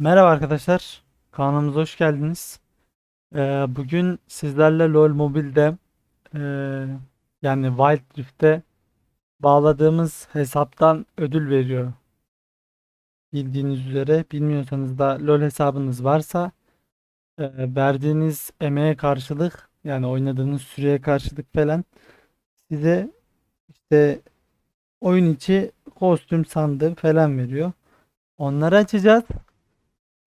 Merhaba arkadaşlar, kanalımıza hoş geldiniz. Ee, bugün sizlerle LoL Mobile'de ee, yani Wild Rift'te bağladığımız hesaptan ödül veriyor. Bildiğiniz üzere, bilmiyorsanız da LoL hesabınız varsa ee, verdiğiniz emeğe karşılık yani oynadığınız süreye karşılık falan size işte oyun içi kostüm sandığı falan veriyor. Onları açacağız.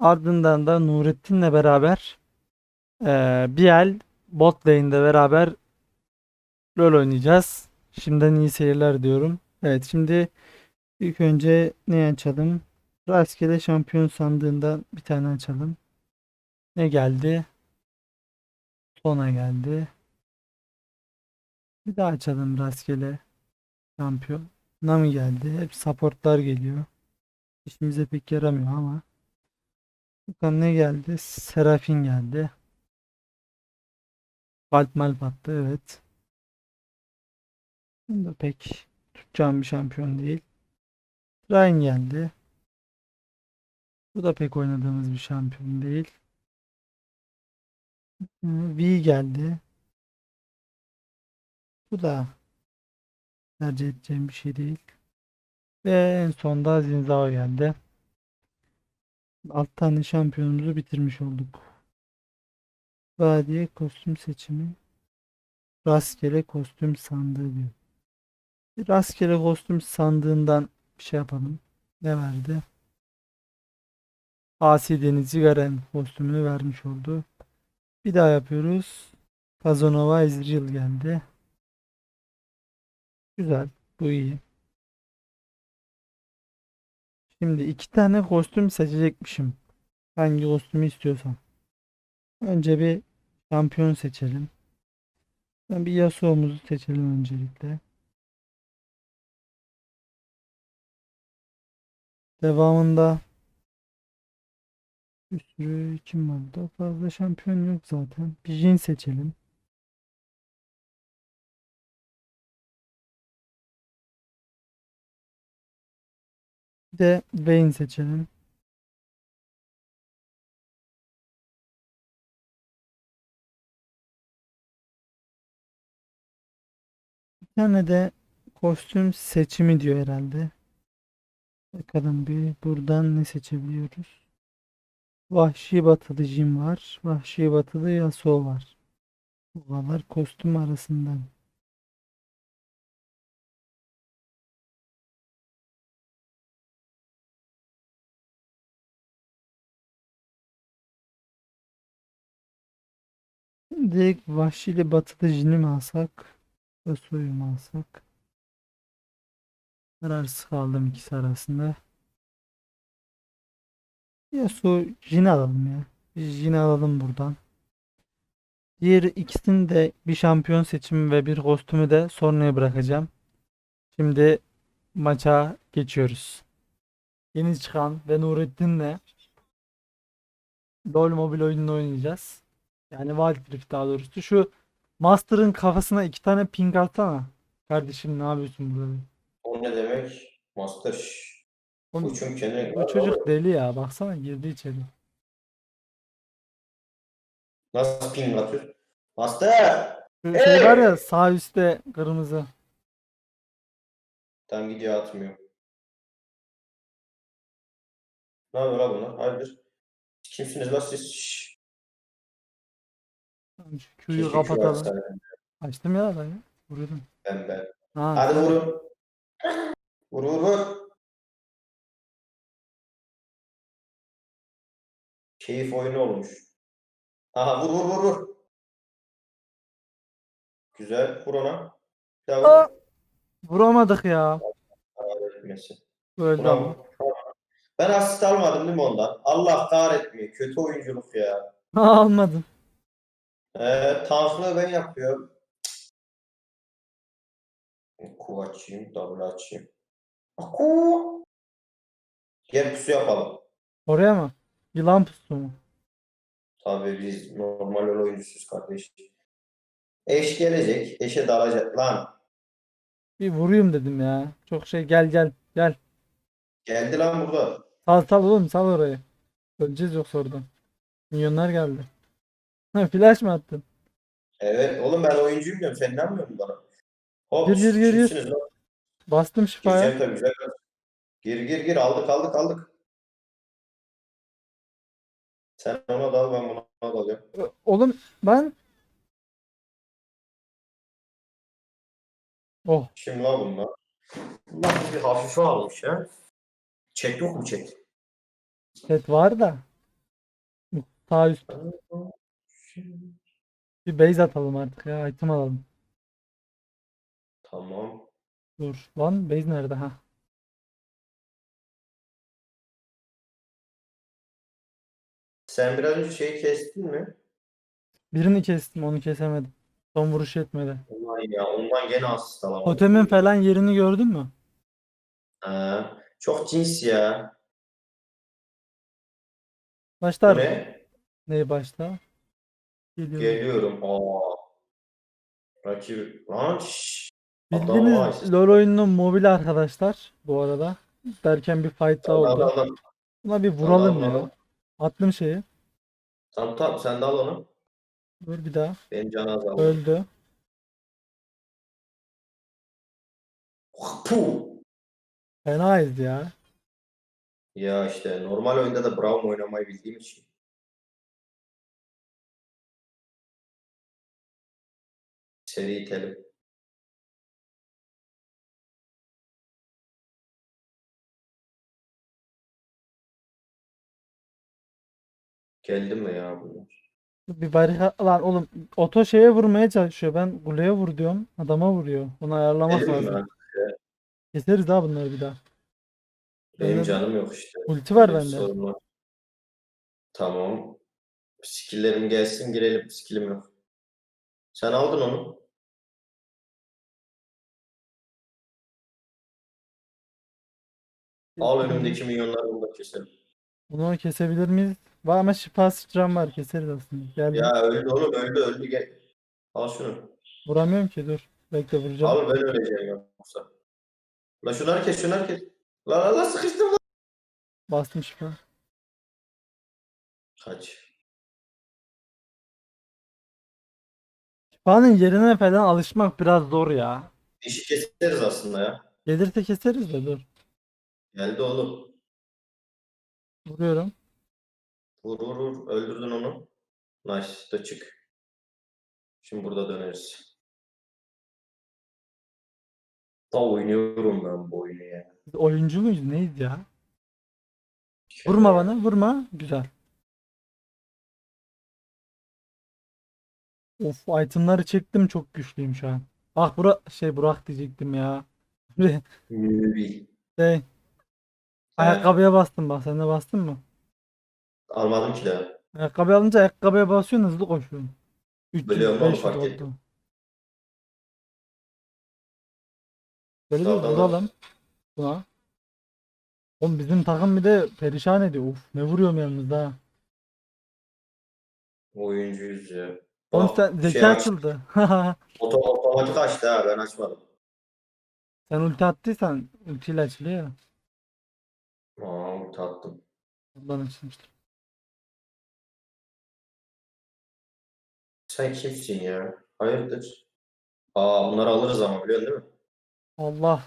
Ardından da Nurettin'le beraber eee, bir el bot lane'de beraber LoL oynayacağız. Şimdiden iyi seyirler diyorum. Evet şimdi ilk önce ne açalım? Rastgele şampiyon sandığından bir tane açalım. Ne geldi? Sona geldi. Bir daha açalım rastgele şampiyon. Nami geldi. Hep supportlar geliyor. İşimize pek yaramıyor ama. Bakalım ne geldi? Serafin geldi. Kalp malp attı evet. Bu da pek tutacağım bir şampiyon değil. Ryan geldi. Bu da pek oynadığımız bir şampiyon değil. Hı, V geldi. Bu da tercih edeceğim bir şey değil. Ve en sonda Zinzao geldi. Alt tane şampiyonumuzu bitirmiş olduk. Vadiye kostüm seçimi. Rastgele kostüm sandığı diyor. Rastgele kostüm sandığından bir şey yapalım. Ne verdi? Asi Denizci Garen kostümünü vermiş oldu. Bir daha yapıyoruz. Kazanova Ezreal geldi. Güzel. Bu iyi. Şimdi iki tane kostüm seçecekmişim. Hangi kostümü istiyorsam. Önce bir şampiyon seçelim. Bir Yasuo'muzu seçelim öncelikle. Devamında bir sürü kim var burada? Fazla şampiyon yok zaten. Bir Jhin seçelim. Bir de Vayne seçelim. Bir tane de kostüm seçimi diyor herhalde. Bakalım bir buradan ne seçebiliyoruz? Vahşi batılı Jhin var. Vahşi batılı Yasuo var. Bu kadar kostüm arasından. Direkt Vahşi ile batılı Jhin'i mi alsak? Yasuo'yu mu alsak? Kararsız kaldım ikisi arasında. Yasuo Jhin alalım ya. Jhin alalım buradan. Diğer ikisini de bir şampiyon seçimi ve bir kostümü de sonraya bırakacağım. Şimdi maça geçiyoruz. Yeni çıkan ve Nurettin'le LoL mobil oyununu oynayacağız. Yani Wild Rift daha doğrusu. Şu Master'ın kafasına iki tane ping atsana. Kardeşim ne yapıyorsun burada? O ne demek? Master. Oğlum, Uçun kendine. bu çocuk deli ya. Baksana girdi içeri. Nasıl ping atıyor? Master! Şu şey var ya sağ üstte kırmızı. Tam gidiyor atmıyor. Ne yapıyor lan bunlar? Hayırdır? Kimsiniz lan siz? Şşş. Q'yu Keşke Q kapatalım. Açtım ya ya. Vuruyordum. Ben ben. Ha, Hadi vurun. Vur vur vur. Keyif oyunu olmuş. Aha vur vur vur vur. Güzel. Vur ona. Bir daha Aa! vur. Vuramadık ya. Kahretmesin. Öldü ama. Ben asist almadım değil mi ondan? Allah kahretmiyor. Kötü oyunculuk ya. Almadım. Ee, ben yapıyorum. Ku açayım, double açayım. Ku. Gel pusu yapalım. Oraya mı? Yılan pusu mu? Tabii biz normal öyle oyuncusuz kardeş. Eş gelecek, eşe dalacak lan. Bir vurayım dedim ya. Çok şey gel gel gel. Geldi lan burada. Sal sal oğlum sal orayı. Öleceğiz yoksa oradan. Milyonlar geldi. Ha, flash mı attın? Evet oğlum ben oyuncuyum diyorum. Sen inanmıyor musun bana? Hop Gir, gir, gir, lan? Bastım şifaya. Gireceğim tabii güzel. Gir gir gir aldık aldık aldık. Sen ona dal ben buna dalıyorum. Oğlum ben Oh Şimdi la bunlar. Bunlar bir hafife almış ya. Çek yok mu çek? set var da. Sağ üst bir base atalım artık ya item alalım. Tamam. Dur lan base nerede ha? Sen biraz önce şeyi kestin mi? Birini kestim onu kesemedim. Son vuruş yetmedi. Ulan ya ondan gene asist alamadım. Totemin falan yerini gördün mü? Ha, çok cins ya. Bu Başlar. ne? Neyi başta? Geliyor. Geliyorum. Aa. Rakip. Lan şşş. Adam var. Bildiğiniz LoL oyununun mobil arkadaşlar bu arada. Derken bir fight daha Tamam, oldu. tamam, Buna bir vuralım tamam, ya. tamam. Attım şeyi. Tamam tamam sen de al onu. Dur bir daha. Benim canı azaldı. Öldü. Puh. Fenayız ya. Ya işte normal oyunda da Braum oynamayı bildiğim için. Seri itelim. Geldi mi ya bunlar? Bir barikat lan oğlum oto şeye vurmaya çalışıyor. Ben kuleye vur diyorum. Adama vuruyor. Onu ayarlamak Geldi mi lazım. Keseriz ha bunları bir daha. Benim Öyle- canım yok işte. Ulti var bende. sorun var. Tamam. Skill'lerim gelsin girelim. Skill'im yok. Sen aldın onu. Al önümdeki milyonları burada keselim. Bunu kesebilir miyiz? Var ama şifa sıçram var. Keseriz aslında. Geldi. Ya öldü oğlum öldü öldü gel. Al şunu. Vuramıyorum ki dur. Bekle vuracağım. Abi ben öleceğim yoksa. La şunları kes şunları kes. La la la sıkıştım lan. Bastım şifa. Kaç. Şifanın yerine falan alışmak biraz zor ya. Dişi keseriz aslında ya. Gelirse keseriz de dur. Geldi oğlum. Vuruyorum. Vur vur vur. Öldürdün onu. Nice. Da çık. Şimdi burada döneriz. Da oynuyorum ben bu oyunu ya. Biz oyuncu muyuz? Neyiz ya? Vurma bana. Vurma. Güzel. Of itemları çektim çok güçlüyüm şu an. Ah Burak şey Burak diyecektim ya. Mübi. Şey ayakkabıya bastım bak sen de bastın mı? Almadım ki daha. Ayakkabı alınca ayakkabıya basıyorsun hızlı koşuyorsun. 300 Biliyorum 500 fark oldu. ettim. Böyle bir Sağdan al. vuralım buna. Oğlum bizim takım bir de perişan ediyor. Uf ne vuruyorum yalnız ha. Oyuncuyuz ya. Oğlum Bak, sen şey zeka aç- açıldı. Oto, otomatik açtı ha ben açmadım. Sen ulti attıysan ultiyle açılıyor ya. Aa tattım. Ondan açılmıştır. Sen kimsin ya? Hayırdır? Aa bunları alırız ama biliyorsun değil mi? Allah.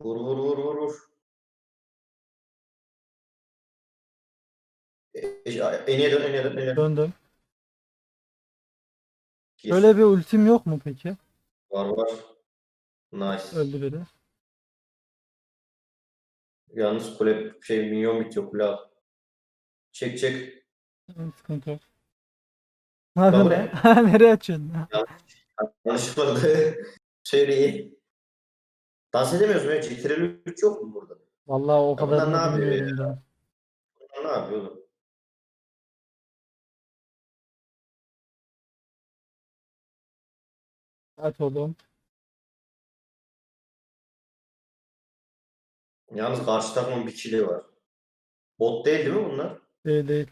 Vur vur vur vur vur. E, e, en iyi dön en iyi dön en iyi dön. Döndüm. Gir. Böyle bir ultim yok mu peki? Var var. Nice. Öldü biri. Yalnız kule şey minyon bitiyor kule al. Çek çek. Hı, Sıkıntı yok. Ne yapıyorsun? lan? Nereye açıyorsun? Yanlış oldu. Söyleyin. Dans edemiyoruz ya? Citreli 3 yok mu burada? Vallahi o Ya kadar bunlar ne yapıyor bilmiyorum da. Bunlar ne yapıyor oğlum? At oğlum. Yalnız karşı takımın bir kili var. Bot değil değil mi bunlar? Değil değil.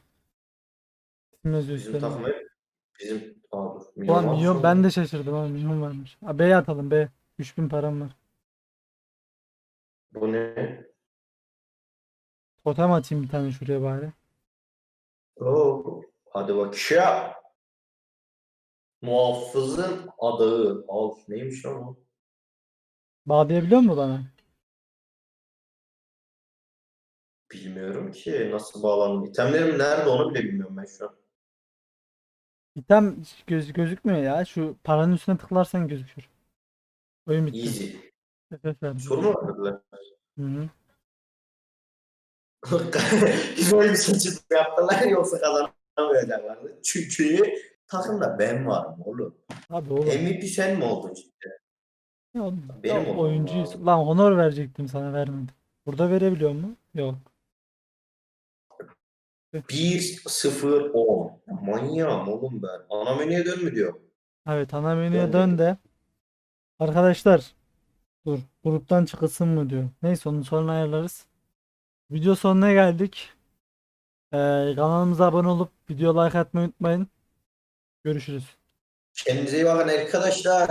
İsim yazıyor Bizim üstlerine. takım hep bizim Aa, dur. Ulan milyon şu ben de şaşırdım ha milyon varmış. Ha, B'ye atalım B. 3000 param var. Bu ne? Totem atayım bir tane şuraya bari. Oo, hadi bakayım. Muhafızın adı. Al neymiş lan bu? Bağlayabiliyor mu bana? Bilmiyorum ki nasıl bağlandı. İtemlerim nerede onu bile bilmiyorum ben şu an. İtem göz, gözükmüyor ya. Şu paranın üstüne tıklarsan gözükür. Oyun bitti. Easy. Verdi. Soru mu verdiler? Hı hı. Böyle bir seçim yaptılar yoksa kazanamayacaklardı. Çünkü takımda ben varım oğlum. Abi oğlum. MVP sen mi oldun cidden? Ya, Benim ya oyuncuyuz. Lan honor verecektim sana vermedim. Burada verebiliyor mu? Yok. 1-0-10. Manyağım oğlum ben. Ana menüye dön mü diyor. Evet ana menüye dön de. Arkadaşlar dur gruptan çıkılsın mı diyor. Neyse onu sonra ayarlarız. Video sonuna geldik. Ee, kanalımıza abone olup video like atmayı unutmayın. Görüşürüz. Kendinize iyi bakın arkadaşlar.